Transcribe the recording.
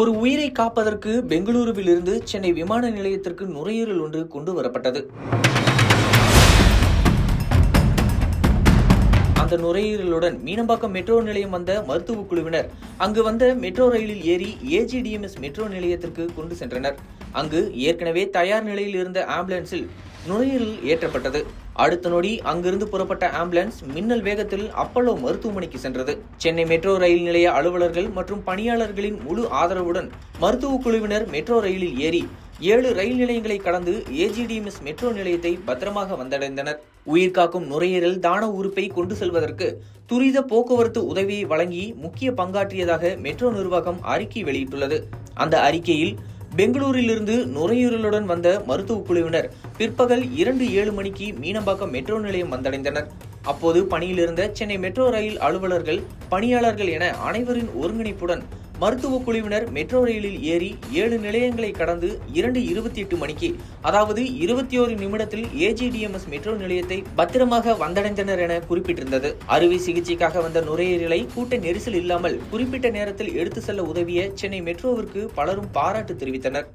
ஒரு உயிரை காப்பதற்கு பெங்களூருவில் இருந்து சென்னை விமான நிலையத்திற்கு நுரையீரல் ஒன்று கொண்டு வரப்பட்டது. அந்த நுரையீரலுடன் மீனம்பாக்கம் மெட்ரோ நிலையம் வந்த மருத்துவ குழுவினர் அங்கு வந்த மெட்ரோ ரயிலில் ஏறி ஏஜிடிஎம்எஸ் மெட்ரோ நிலையத்திற்கு கொண்டு சென்றனர். அங்கு ஏற்கனவே தயார் நிலையில் இருந்த ஆம்புலன்ஸில் நுரையீரல் ஏற்றப்பட்டது. அடுத்த நொடி அங்கிருந்து புறப்பட்ட ஆம்புலன்ஸ் மின்னல் வேகத்தில் அப்பல்லோ மருத்துவமனைக்கு சென்றது. சென்னை மெட்ரோ ரயில் நிலைய அலுவலர்கள் மற்றும் பணியாளர்களின் முழு ஆதரவுடன் மருத்துவ குழுவினர் மெட்ரோ ரயிலில் ஏறி ஏழு ரயில் நிலையங்களை கடந்து ஏஜிடிஎம்எஸ் மெட்ரோ நிலையத்தை பத்திரமாக வந்தடைந்தனர். உயிர்காக்கும் நுரையீரல் தான உறுப்பை கொண்டு செல்வதற்கு துரித போக்குவரத்து உதவியை வழங்கி முக்கிய பங்காற்றியதாக மெட்ரோ நிர்வாகம் அறிக்கை வெளியிட்டுள்ளது. அந்த அறிக்கையில் பெங்களூரிலிருந்து நுரையீரலுடன் வந்த மருத்துவ குழுவினர் பிற்பகல் இரண்டு ஏழு மணிக்கு மீனம்பாக்கம் மெட்ரோ நிலையம் வந்தடைந்தனர். அப்போது பணியில் இருந்த சென்னை மெட்ரோ ரயில் அலுவலர்கள் பணியாளர்கள் என அனைவரின் ஒருங்கிணைப்புடன் மருத்துவ குழுவினர் மெட்ரோ ரயிலில் ஏறி ஏழு நிலையங்களை கடந்து இரண்டு இருபத்தி எட்டு மணிக்கு அதாவது இருபத்தி ஓரு நிமிடத்தில் ஏஜிடிஎம்எஸ் மெட்ரோ நிலையத்தை பத்திரமாக வந்தடைந்தனர் என குறிப்பிட்டிருந்தது. அறுவை சிகிச்சைக்காக வந்த நுரையீரலை கூட்ட நெரிசல் இல்லாமல் குறிப்பிட்ட நேரத்தில் எடுத்து செல்ல உதவிய சென்னை மெட்ரோவிற்கு பலரும் பாராட்டு தெரிவித்தனர்.